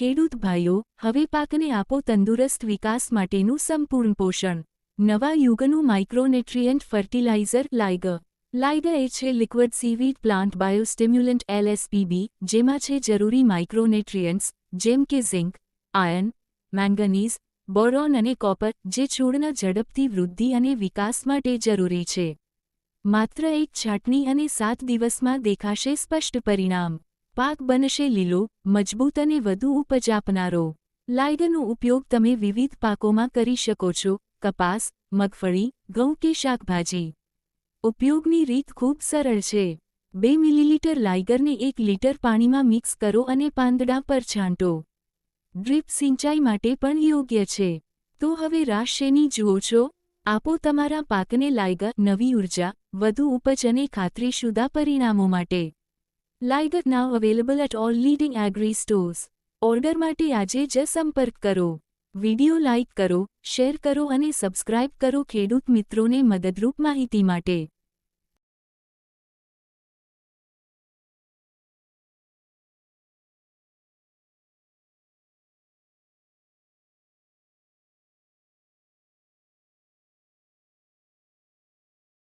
ખેડૂત ભાઈઓ, હવે પાકને આપો તંદુરસ્ત વિકાસ માટેનું સંપૂર્ણ પોષણ. નવા યુગનું માઇક્રોન્યુટ્રિયન્ટ ફર્ટિલાઇઝર લાઇગર લાઇગર એ છે liquid seaweed plant biostimulant LSPB જેમાં છે જરૂરી માઇક્રોન્યુટ્રિયન્ટ્સ જેમ કે ઝિંક આયર્ન મેંગનીઝ બોરોન અને કોપર જે છોડના ઝડપથી વૃદ્ધિ અને વિકાસ માટે જરૂરી છે. માત્ર એક છાટણી અને સાત દિવસમાં દેખાશે સ્પષ્ટ પરિણામ. પાક બનશે લીલો, મજબૂત અને વધુ ઉપજ આપનારો. લાઇગરનો ઉપયોગ તમે વિવિધ પાકોમાં કરી શકો છો, કપાસ, મગફળી, ઘઉં કે શાકભાજી. ઉપયોગની રીત ખૂબ સરળ છે. બે મિલીલીટર લાઇગરને એક લીટર પાણીમાં મિક્સ કરો અને પાંદડા પર છાંટો. ડ્રીપ સિંચાઈ માટે પણ યોગ્ય છે. તો હવે રાશેની જુઓ છો? આપો તમારા પાકને લાઇગર નવી ઊર્જા, વધુ ઉપજ અને ખાતરીશુદા પરિણામો માટે. Liger now available at all leading agri stores order માટે આજે જ સંપર્ક કરો. વિડિયો લાઇક કરો શેર કરો અને સબસ્ક્રાઇબ કરો ખેડૂત મિત્રોને મદદરૂપ માહિતી માટે.